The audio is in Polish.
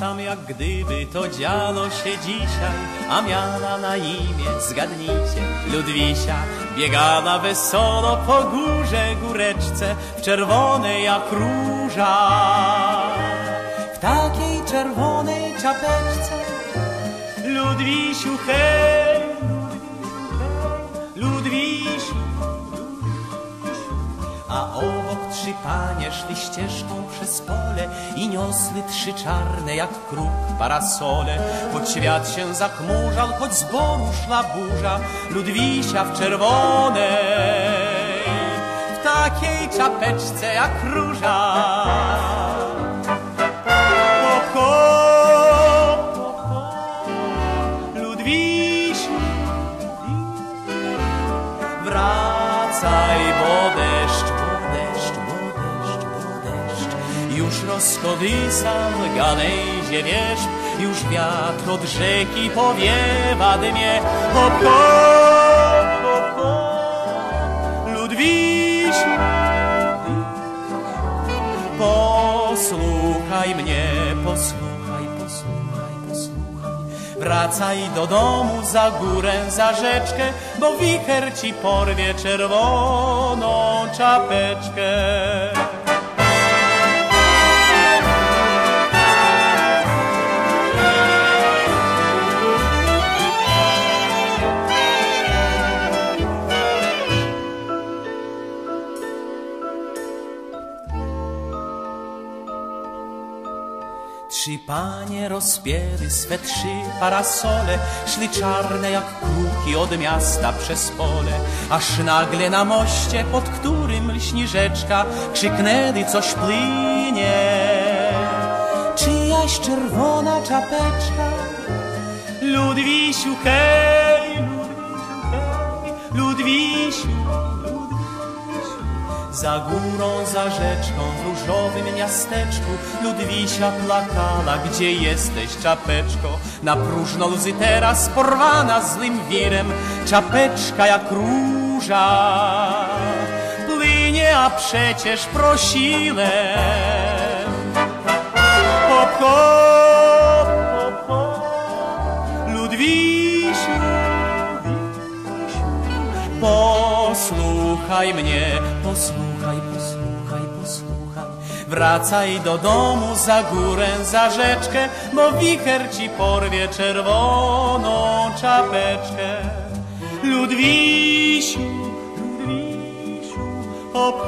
jak gdyby to działo się dzisiaj, a miała na imię, zgadnijcie, Ludwisia. Biegała wesoło po górze, góreczce, w czerwonej jak róża. W takiej czerwonej czapeczce, Ludwisiu, hej, obok trzy panie szli ścieżką przez pole i niosły trzy czarne jak kruk parasole. Choć świat się zachmurzał, choć z boru szła burza, Ludwisia w czerwonej, w takiej czapeczce jak róża. Już rozkołysał gałęzie wierzb Już wiatr od rzeki powiewa dmie Hop, hop, hop, hop Ludwisiu, posłuchaj mnie, posłuchaj, posłuchaj, posłuchaj Wracaj do domu za górę, za rzeczkę, bo wicher ci porwie czerwoną czapeczkę. Trzy panie rozpięły swe trzy parasole, szli czarne jak kruki od miasta przez pole, aż nagle na moście, pod którym lśni rzeczka, krzyknęli coś płynie. Czyjaś czerwona czapeczka, Ludwisiu, hej, Ludwisiu, hej, Ludwisiu, za górą, za rzeczką, w różowym miasteczku Ludwisia plakała, gdzie jesteś, czapeczko? Na próżno łzy teraz porwana złym wirem Czapeczka jak róża Płynie, a przecież prosiłem Hop, hop, hop, hop Ludwisiu, Posłuchaj mnie, posłuchaj, posłuchaj, posłuchaj. Wracaj do domu za górę, za rzeczkę, bo wicher ci porwie czerwoną czapeczkę. Ludwisiu, Ludwisiu, hop.